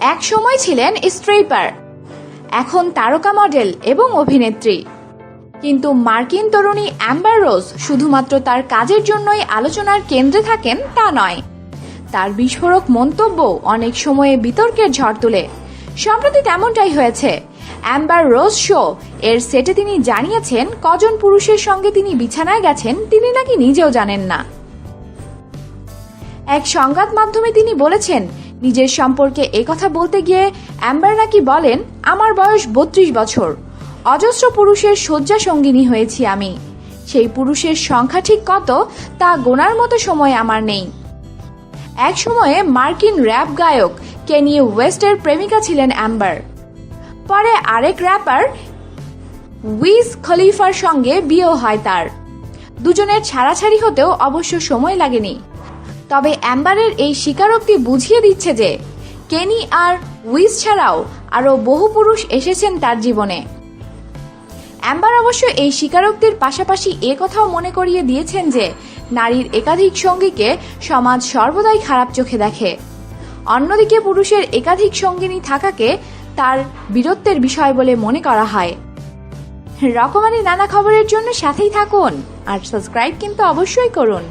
এক সময় ছিলেন স্ট্রেপার এখন তারকা মডেল এবং অভিনেত্রী। কিন্তু মার্কিন তরুণী অ্যাম্বার রোজ শুধুমাত্র তার কাজের জন্যই আলোচনার কেন্দ্রে থাকেন তা নয়। তার বিস্ফোরক মন্তব্য অনেক সময়ে বিতর্কের ঝড় তুলে। সম্প্রতি তেমনটাই হয়েছে। অ্যাম্বার রোজ শো এর সেটে তিনি জানিয়েছেন, কজন পুরুষের সঙ্গে তিনি বিছানায় গেছেন তিনি নাকি নিজেও জানেন না। এক সংবাদ মাধ্যমে তিনি বলেছেন নিজের সম্পর্কে একথা বলতে গিয়ে অ্যাম্বার নাকি বলেন, আমার বয়স বত্রিশ বছর। অজস্র পুরুষের শয্যা সঙ্গিনী হয়েছি আমি। সেই পুরুষের সংখ্যা ঠিক কত তা গোনার মতো সময় আমার নেই। এক সময়ে মার্কিন র্যাপ গায়ক কেনি ওয়েস্টের প্রেমিকা ছিলেন অ্যাম্বার। পরে আরেক র্যাপার উইজ খলিফার সঙ্গে বিয়েও হয় তার। দুজনের ছাড়াছাড়ি হতেও অবশ্য সময় লাগেনি। তবে অ্যাম্বারের এই স্বীকারোক্তি বুঝিয়ে দিচ্ছে যে কেনি আর উইজ ছাড়াও আরও বহু পুরুষ এসেছেন তার জীবনে। অ্যাম্বার অবশ্য এই স্বীকারোক্তির পাশাপাশি এ কথাও মনে করিয়ে দিয়েছেন যে নারীর একাধিক সঙ্গীকে সমাজ সর্বদাই খারাপ চোখে দেখে। অন্যদিকে পুরুষের একাধিক সঙ্গিনী থাকাকে তার বীরত্বের বিষয় বলে মনে করা হয়। রকমারি নানা খবরের জন্য সাথেই থাকুন আর সাবস্ক্রাইব কিন্তু অবশ্যই করুন।